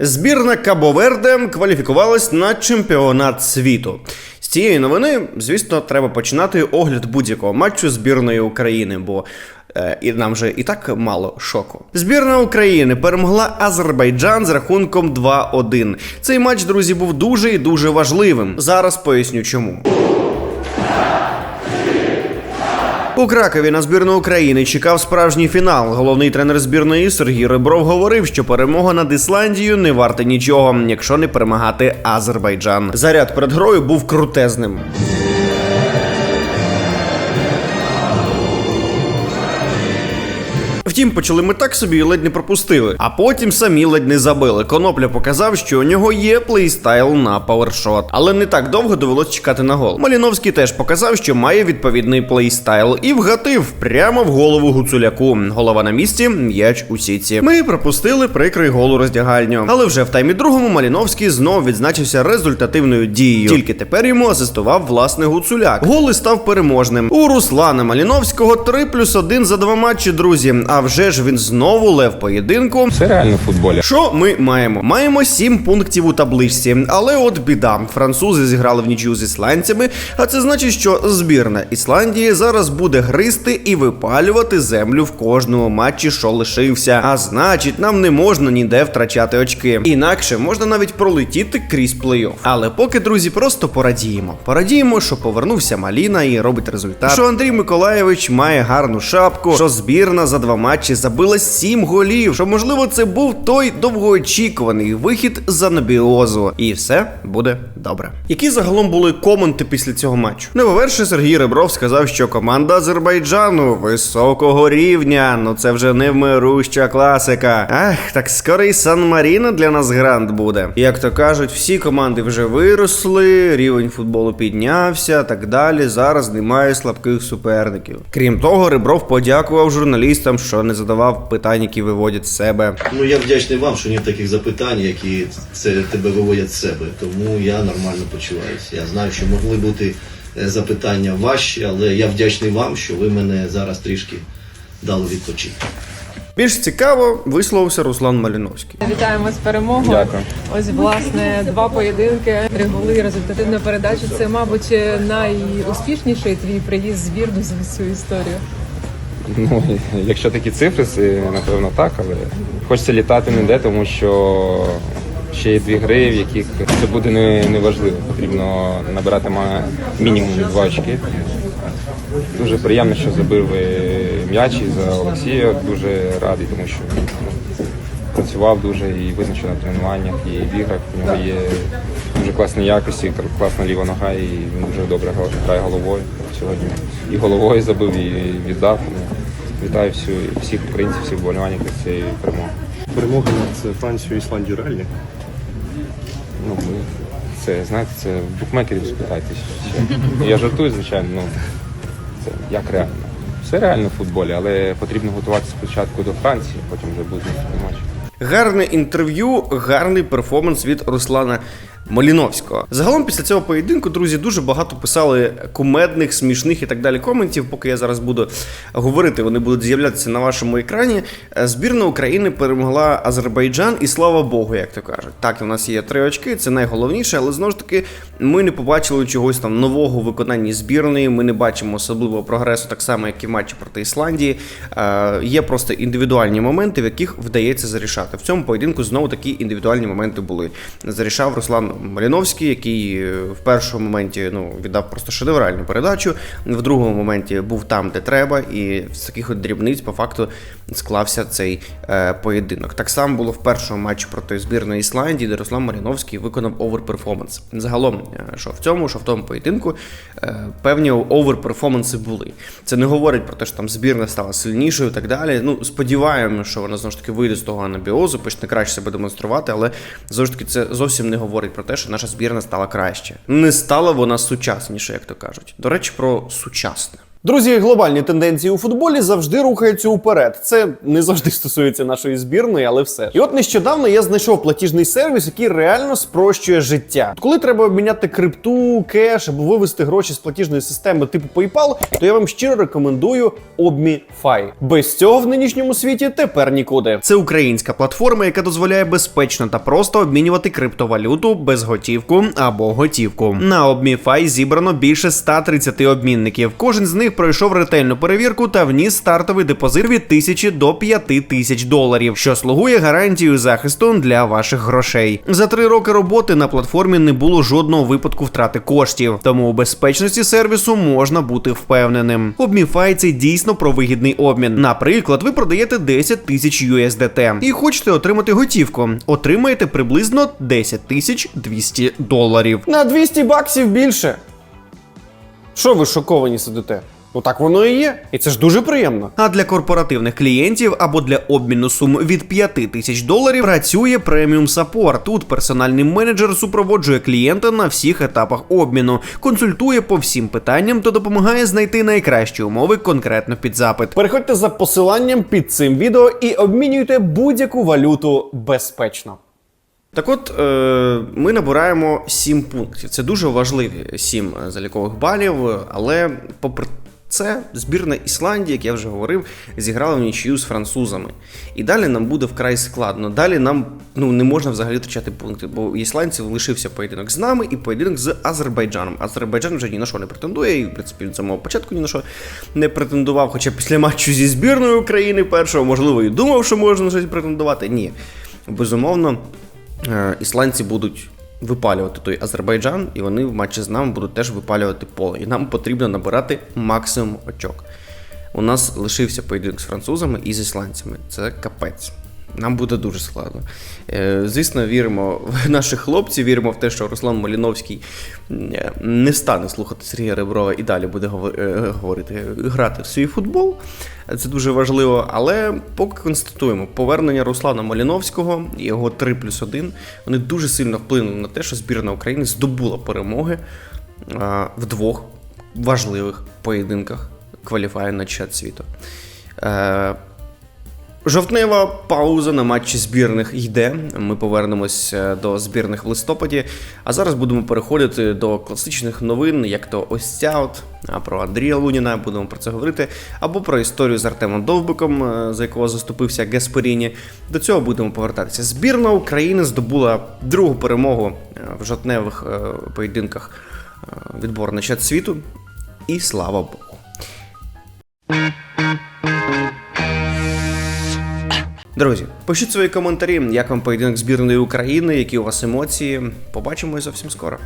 Збірна Кабо-Верде кваліфікувалась на чемпіонат світу. З цієї новини, звісно, треба починати огляд будь-якого матчу збірної України, бо е, і нам же і так мало шоку. Збірна України перемогла Азербайджан з рахунком 2-1. Цей матч, друзі, був дуже і дуже важливим. Зараз поясню чому. У Кракові на збірну України чекав справжній фінал. Головний тренер збірної Сергій Ребров говорив, що перемога над Ісландією не варта нічого, якщо не перемагати Азербайджан. Заряд перед грою був крутезним. Втім, почали ми так собі і ледь не пропустили, а потім самі ледь не забили. Конопля показав, що у нього є плейстайл на павершот, але не так довго довелось чекати на гол. Маліновський теж показав, що має відповідний плейстайл і вгатив прямо в голову гуцуляку. Голова на місці, м'яч у сітці. Ми пропустили прикрий гол у роздягальню. Але вже в таймі другому Маліновський знов відзначився результативною дією. Тільки тепер йому асистував власне гуцуляк. Гол і став переможним. У Руслана Маліновського 3 плюс 1 за два матчі, друзі. А вже ж він знову лев поєдинку. Це реально футболі. Що ми маємо? Маємо 7 пунктів у табличці, але от біда. Французи зіграли в нічю з ісландцями, а це значить, що збірна Ісландії зараз буде гризти і випалювати землю в кожному матчі, що лишився. А значить, нам не можна ніде втрачати очки. Інакше можна навіть пролетіти крізь плей-офф. Але поки, друзі, просто порадіємо. Порадіємо, що повернувся Маліна і робить результат. Що Андрій Миколаєвич має гарну шапку, що збірна за два матчі забила 7 голів. Що можливо це був той довгоочікуваний вихід з анабіозу. І все буде добре. Які загалом були коменти після цього матчу? Ну, по-перше, Сергій Ребров сказав, що команда Азербайджану високого рівня. Ну це вже невмируща класика. Ах, так скоро і Сан Маріно для нас грант буде. Як то кажуть, всі команди вже виросли, рівень футболу піднявся, так далі. Зараз немає слабких суперників. Крім того, Ребров подякував журналістам, що не задавав питань, які виводять з себе. Ну я вдячний вам, що нет таких запитань, які це тебе виводять з себе. Тому я нормально почуваюся. Я знаю, що могли бути е, запитання важчі, але я вдячний вам, що ви мене зараз трішки дали відпочити. Більш цікаво висловився Руслан Маліновський. Вітаємо з перемогою. Дякую. Ось власне два поєдинки, три голи, результативна передача. Це, мабуть, найуспішніший твій приїзд збірну за всю історію. Ну, якщо такі цифри, це, напевно так, але хочеться літати не де, тому що ще є дві гри, в яких це буде не, не. Потрібно набирати мінімум два очки. Дуже приємно, що забив м'яч і за Олексія. Дуже радий, тому що працював дуже і визначив на тренуваннях, і в іграх. У нього є дуже класні якості, класна ліва нога, і він дуже добре грає головою сьогодні. І головою забив, і віддав. Вітаю всю, всіх українців, всіх вболівальників з цієї перемоги. Перемоги над Францією і Ісландією реальні. Ну, ми, це, знаєте, це в букмекерів спитайтесь. ще. Я жартую, звичайно, ну це як реально. Все реально в футболі, але потрібно готуватися спочатку до Франції, потім вже буде наступний матч. Гарне інтерв'ю, гарний перформанс від Руслана Маліновського. Загалом після цього поєдинку, друзі, дуже багато писали кумедних, смішних і так далі коментів. Поки я зараз буду говорити, вони будуть з'являтися на вашому екрані. Е, Збірна України перемогла Азербайджан, і слава Богу, як то кажуть. Так, у нас є три очки, це найголовніше, але знову ж таки ми не побачили чогось там нового в виконанні збірної. Ми не бачимо особливого прогресу, так само, як і в матчі проти Ісландії. Е, є просто індивідуальні моменти, в яких вдається зарішати. В цьому поєдинку знову такі індивідуальні моменти були. Зарішав Руслан Маліновський, який е, в першому моменті ну, віддав просто шедевральну передачу. В другому моменті був там, де треба, і з таких от дрібниць по факту склався цей е, поєдинок. Так само було в першому матчі проти збірної Ісландії, де Руслан Маліновський виконав оверперформанс. Загалом, е, що в цьому, що в тому поєдинку, е, певні оверперформанси були. Це не говорить про те, що там збірна стала сильнішою і так далі. Ну, сподіваємося, що вона знову ж таки вийде з того анабіозу, почне краще себе демонструвати, але знову ж таки це зовсім не говорить про те, що наша збірна стала краще. Не стала вона сучасніше, як то кажуть. До речі, про сучасне. Друзі, глобальні тенденції у футболі завжди рухаються уперед. Це не завжди стосується нашої збірної, але все. І от нещодавно я знайшов платіжний сервіс, який реально спрощує життя. Коли треба обміняти крипту, кеш або вивести гроші з платіжної системи типу PayPal, то я вам щиро рекомендую ObmiFi. Без цього в нинішньому світі тепер нікуди. Це українська платформа, яка дозволяє безпечно та просто обмінювати криптовалюту без готівку або готівку. На ObmiFi зібрано більше 130 обмінників. Кожен з них пройшов ретельну перевірку та вніс стартовий депозит від 1000 до 5000 доларів, що слугує гарантією захисту для ваших грошей. За три роки роботи на платформі не було жодного випадку втрати коштів, тому у безпечності сервісу можна бути впевненим. ObmiFi – це дійсно про вигідний обмін. Наприклад, ви продаєте 10 тисяч USDT і хочете отримати готівку. Отримаєте приблизно 10 тисяч 200 доларів. На 200 баксів більше. Що ви шоковані сидите? Ну так воно і є, і це ж дуже приємно. А для корпоративних клієнтів або для обміну сум від 5 тисяч доларів працює преміум саппорт. Тут персональний менеджер супроводжує клієнта на всіх етапах обміну, консультує по всім питанням та допомагає знайти найкращі умови конкретно під запит. Переходьте за посиланням під цим відео і обмінюйте будь-яку валюту безпечно. Так от, е, ми набираємо 7 пунктів. Це дуже важливі 7 залікових балів, але попри це збірна Ісландії, як я вже говорив, зіграла в нічию з французами. І далі нам буде вкрай складно. Далі нам ну, не можна взагалі втрачати пункти, бо у ісландців лишився поєдинок з нами і поєдинок з Азербайджаном. Азербайджан вже ні на що не претендує, і в принципі від самого початку ні на що не претендував. Хоча після матчу зі збірною України першого, можливо, і думав, що можна щось претендувати. Ні. Безумовно, е, ісландці будуть випалювати той Азербайджан, і вони в матчі з нами будуть теж випалювати поле. І нам потрібно набирати максимум очок. У нас лишився поєдинок з французами і з ісландцями. Це капець. Нам буде дуже складно. Е, Звісно, віримо в наших хлопців, віримо в те, що Руслан Маліновський е, не стане слухати Сергія Реброва і далі буде е, говорити, грати в свій футбол. Це дуже важливо. Але поки констатуємо, повернення Руслана Маліновського і його 3 плюс 1, вони дуже сильно вплинули на те, що збірна України здобула перемоги в двох важливих поєдинках кваліфаю на чемпіонат світу. Жовтнева пауза на матчі збірних йде. Ми повернемось до збірних в листопаді. А зараз будемо переходити до класичних новин, як то ось ця от, а про Андрія Луніна, будемо про це говорити, або про історію з Артемом Довбиком, е, за якого заступився Гасперіні. До цього будемо повертатися. Збірна України здобула другу перемогу е, в жовтневих е, поєдинках на чемпіонат світу. І слава Богу. Друзі, пишіть свої коментарі, як вам поєдинок збірної України, які у вас емоції. Побачимось зовсім скоро.